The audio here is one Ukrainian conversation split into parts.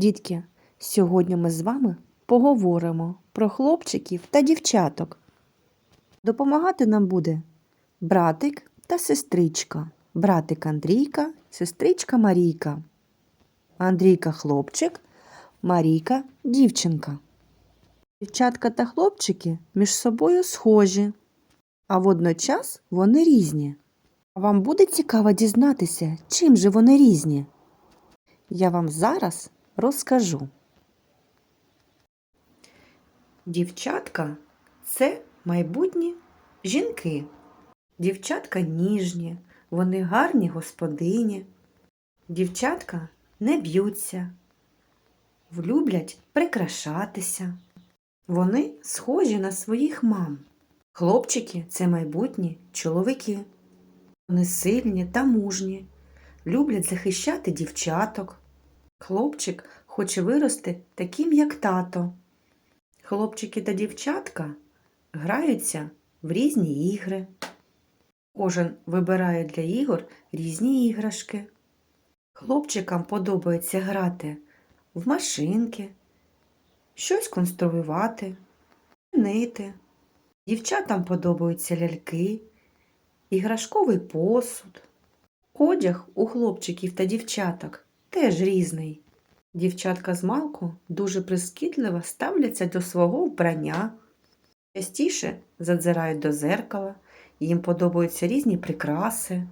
Дітки, сьогодні ми з вами поговоримо про хлопчиків та дівчаток. Допомагати нам буде братик та сестричка. Братик Андрійка, сестричка Марійка. Андрійка хлопчик, Марійка дівчинка. Дівчатка та хлопчики між собою схожі, а водночас вони різні. Вам буде цікаво дізнатися, чим же вони різні? Я вам зараз розкажу. Дівчатка це майбутні жінки. Дівчатка ніжні, вони гарні господині. Дівчатка не б'ються, влюблять прикрашатися. Вони схожі на своїх мам. Хлопчики це майбутні чоловіки. Вони сильні та мужні, люблять захищати дівчаток. Хлопчик хоче вирости таким, як тато. Хлопчики та дівчатка граються в різні ігри. Кожен вибирає для ігор різні іграшки. Хлопчикам подобається грати в машинки, щось конструювати, нити. Дівчатам подобаються ляльки, іграшковий посуд. Одяг у хлопчиків та дівчаток теж різний. Дівчатка з малку дуже прискіпливо ставляться до свого вбрання, частіше задзирають до зеркала, їм подобаються різні прикраси,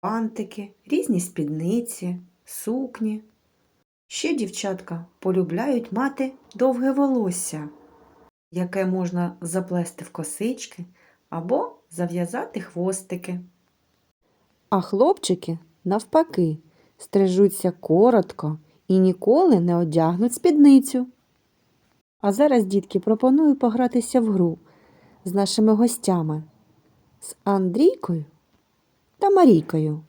пантики, різні спідниці, сукні. Ще дівчатка полюбляють мати довге волосся, яке можна заплести в косички або зав'язати хвостики. А хлопчики, навпаки, стрижуться коротко і ніколи не одягнуть спідницю. А зараз, дітки, пропоную погратися в гру з нашими гостями, з Андрійкою та Марійкою.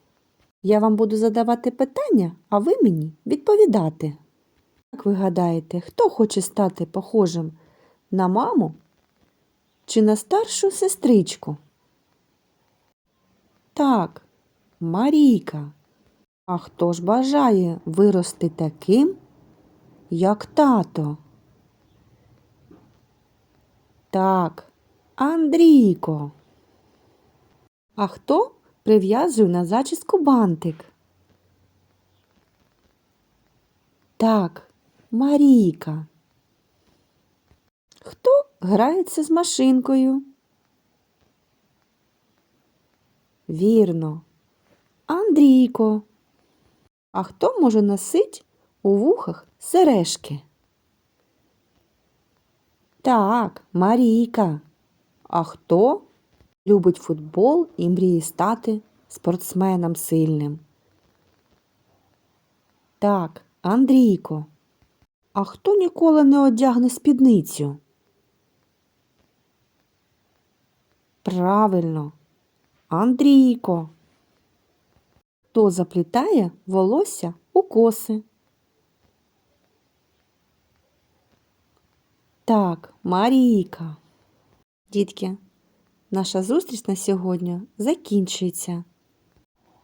Я вам буду задавати питання, а ви мені відповідати. Як ви гадаєте, хто хоче стати похожим на маму чи на старшу сестричку? Так, Марійка. А хто ж бажає вирости таким, як тато? Так, Андрійко. А хто прив'язує на зачіску бантик? Так, Марійка. Хто грається з машинкою? Вірно, Андрійко. А хто може носить у вухах сережки? Так, Марійка. А хто любить футбол і мріє стати спортсменом сильним? Так, Андрійко. А хто ніколи не одягне спідницю? Правильно, Андрійко. Хто заплітає волосся у коси? Так, Марійка. Дітки, наша зустріч на сьогодні закінчується.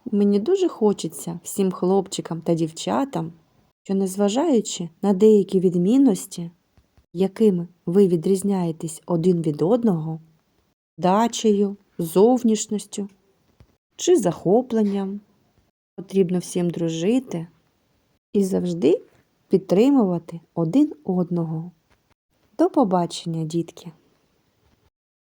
Мені дуже хочеться всім хлопчикам та дівчатам, що, незважаючи на деякі відмінності, якими ви відрізняєтесь один від одного, дачею, зовнішністю чи захопленням, потрібно всім дружити і завжди підтримувати один одного. До побачення, дітки!